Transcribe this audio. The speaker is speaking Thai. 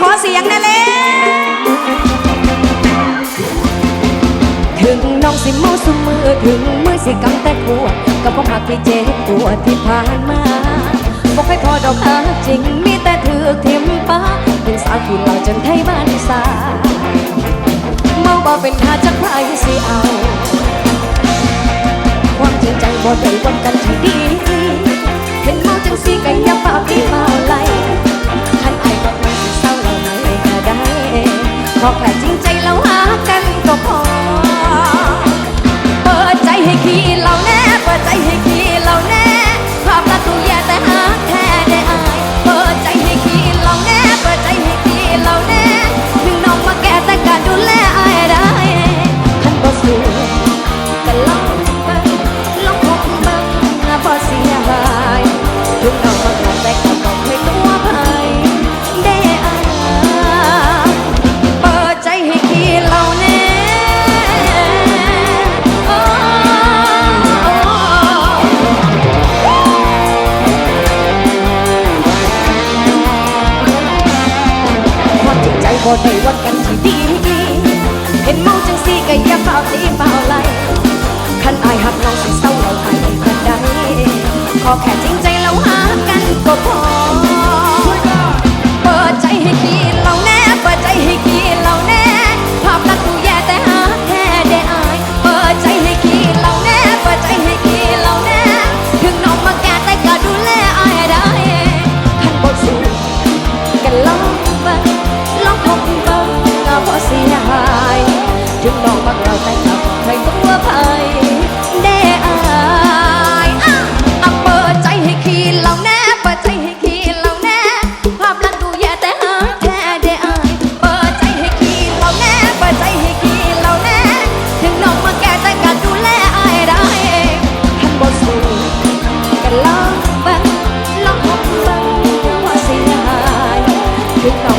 ขอเสียงแน่เลยถึงน้องสิมาสมือถึงมือสิกำแต่ขวดก็เพราะหักที่เจ็บปวดที่ผ่านมาบอกให้พอดอกฮักจริงมีแต่ถือทิมป้าเป็นสาวที่เราจนไทยบ้านสาเมาบ่เป็นท่าจักใครสิเอา ความจริงใจบ่ได้วันกันที่ดี ขอแค่จริงใจเราหากันก็พอ เปิดใจให้ขี้เราแน่ เปิดใจให้ขี้เราแน่ ภาพลักษณ์ดูแย่แต่หาแท้ได้อาย เปิดใจให้ขี้เราแน่ เปิดใจให้ขี้เราแน่ ถึงน้องมาแก่แต่การดูแลอายได้ท่านบ่สวยก็ลองเบิ่งลองคบเบิ่งนะบ่เสียหายถึงน้องมาแก่แต่ก็ต้องให้ บ่ได้วัดกันที่ดี เห็นเมาจังสีก็อย่าเฝ้าตีเฝ้าไล่คันอายหักน้องสิเศร้าเราให้กันได้ขอแค่จริง Então,